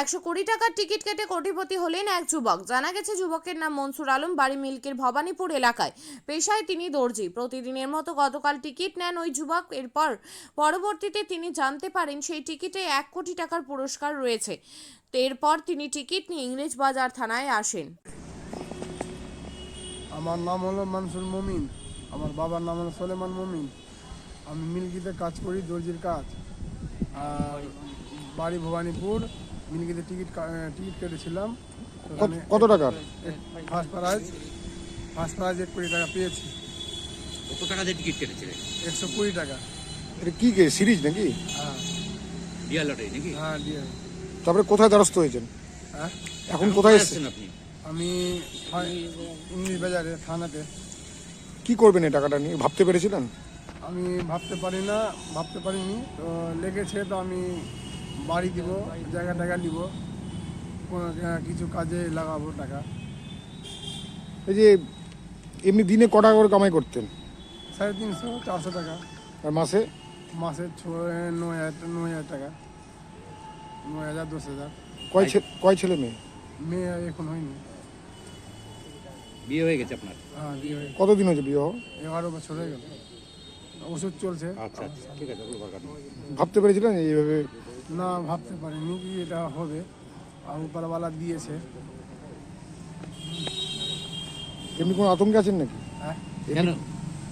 একশো কুড়ি টাকার টিকিট কেটে কোটিপতি হলেন এক যুবক। জানা গেছে, যুবকের নাম মনসুর আলম, বাড়ি মিল্কের ভবানীপুর এলাকায়। পেশায় তিনি দর্জি। প্রতিদিনের মতো গতকাল টিকিট নেন ওই যুবক। এরপর পরবর্তীতে তিনি জানতে পারেন, সেই টিকিটে এক কোটি টাকার পুরস্কার রয়েছে। এরপর তিনি টিকিট নিয়ে ইংরেজ বাজার থানায় আসেন। আমার নাম হলো মানসুর মমিন। আমার বাবার নাম হলো সোলেমান মমিন। আমি মিল্কিতে কাজ করি, দর্জির কাজ। বাড়ি ভবানীপুর। মিল্কিতে টিকিট টিকিট কেটেছিলাম। কত টাকার ফার্স্ট প্রাইজ ফার্স্ট প্রাইজ এক কোটি টাকা পেয়েছি। কত টাকা দিয়ে টিকিট কেটেছিলেন একশো কুড়ি টাকা। এটা কি কে সিরিজ নাকি? হ্যাঁ। ডিয়ার লটারি নাকি? হ্যাঁ দিয়ে তারপরে কোথায় দ্বারস্থ হয়েছেন? হ্যাঁ? এখন কোথায় এসেছেন? আপনি? আমি ইংলিশ বাজারে থানাতে। কি করবেন এই টাকাটা নিয়ে? ভাবতে পেরেছিলেন? আমি ভাবতে পারি না ভাবতে পারিনি। তো লেগেছে তো আমি বাড়ি দিব জায়গা টাকা দিব কোনো আহ, কিছু কাজে লাগাবো টাকা। এই যে এমনি দিনে ক টাকা করে কামাই করতেন? সাড়ে তিনশো চারশো টাকা। আর মাসে? মাসে ছয় নয় হাজার নয় হাজার টাকা। নয় হাজার দশ হাজার। কয় ছে- কয় ছেলে মেয়ে? মেয়ে এখন হয়নি। বিয়ে হয়ে গেছে আপনার? হ্যাঁ বিয়ে হয়ে কতদিন হয়েছে বিয়ে হওয়া? এগারো বছর হয়ে গেল। ওষুধ চলছে। আচ্ছা আচ্ছা ঠিক আছে ভাবতে পেরেছিলেন যে এইভাবে না ভাবতে পারিনি কি এটা হবে। আর উপরওয়ালা দিয়েছে। এমনি কোনো আতঙ্কে আছেন নাকি? হ্যাঁ। কেন?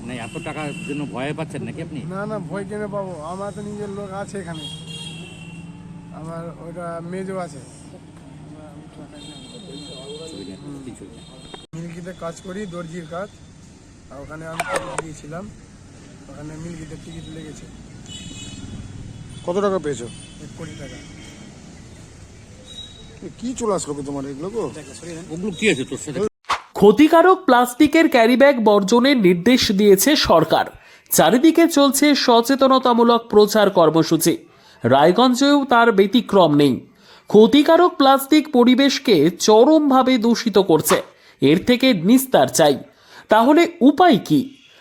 না এত টাকার জন্য ভয় পাচ্ছেন নাকি আপনি? না না ভয় কেনে পাবো? আমার তো নিজের লোক আছে এখানে। আমার ওটা মেজও আছে। মিল্কিতে কাজ করি দর্জির কাজ। আর ওখানে আমি টিকিট দিয়েছিলাম। ওখানে মিল্কিতে টিকিট লেগেছে। কত টাকা পেয়েছ? এক কোটি টাকা। কি চলে আসলো তোমার এগুলো গো? ওগুলো কি আছে তোর সাথে? ক্ষতিকারক প্লাস্টিকের ক্যারিব্যাগ বর্জনের নির্দেশ দিয়েছে সরকার। চারিদিকে চলছে সচেতনতামূলক প্রচার কর্মসূচি। রায়গঞ্জেও তার ব্যতিক্রম নেই। ক্ষতিকারক প্লাস্টিক পরিবেশকে চরমভাবে দূষিত করছে। এর থেকে নিস্তার চাই। তাহলে উপায় কি?